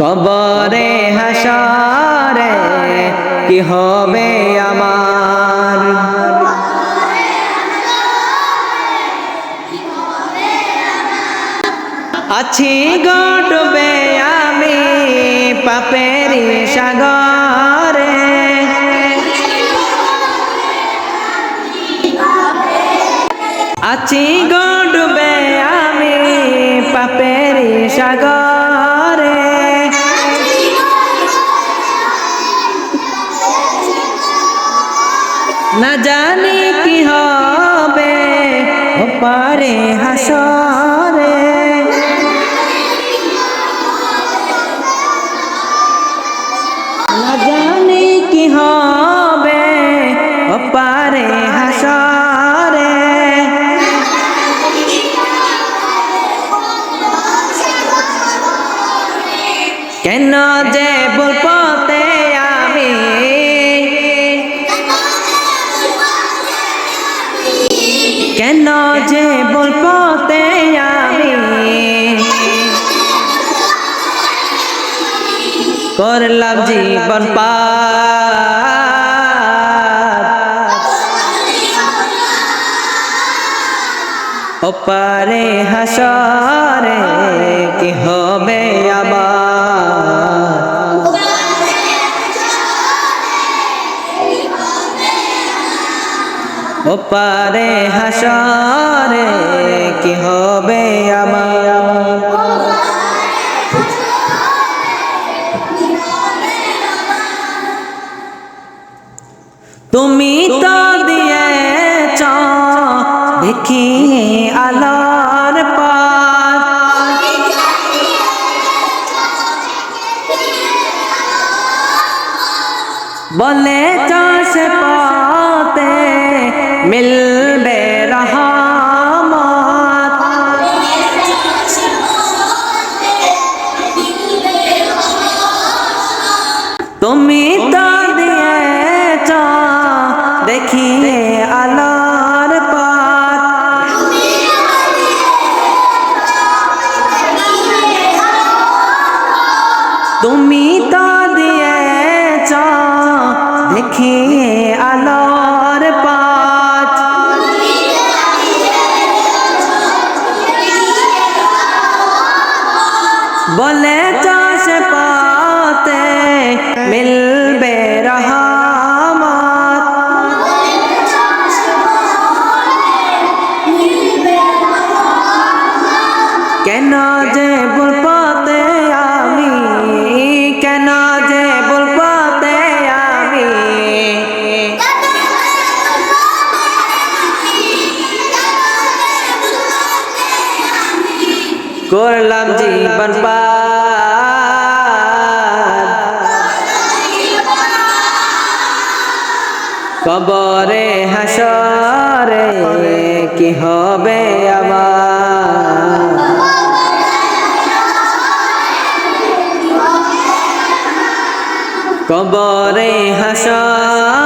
কবরে হাসরে কি হবে আমার? আছি গডবে আমি পাপের সাগরে। আছি গডবে আমি পাপের সাগরে। না জানি কি হবে পারে হাসরে। না জানি কি হবে পারে হাসরে। কেন যে বলপতে কেন যে বলপতে আমি? করলাম জীবন পার ওপারে হাসরে কি হবে আবার ওপারে হাসরে কি হবে আমার? তুমি তো দিয়েছ দেখি আলোর পথ বলে চাষ পাতে মিলবে রহমত তুমি বলে চাষ পাতে মিলবে রহমত কেন যে করলাম জীবন পার। কবরে হাসরে কি হবে আমার? কবরে হাসরে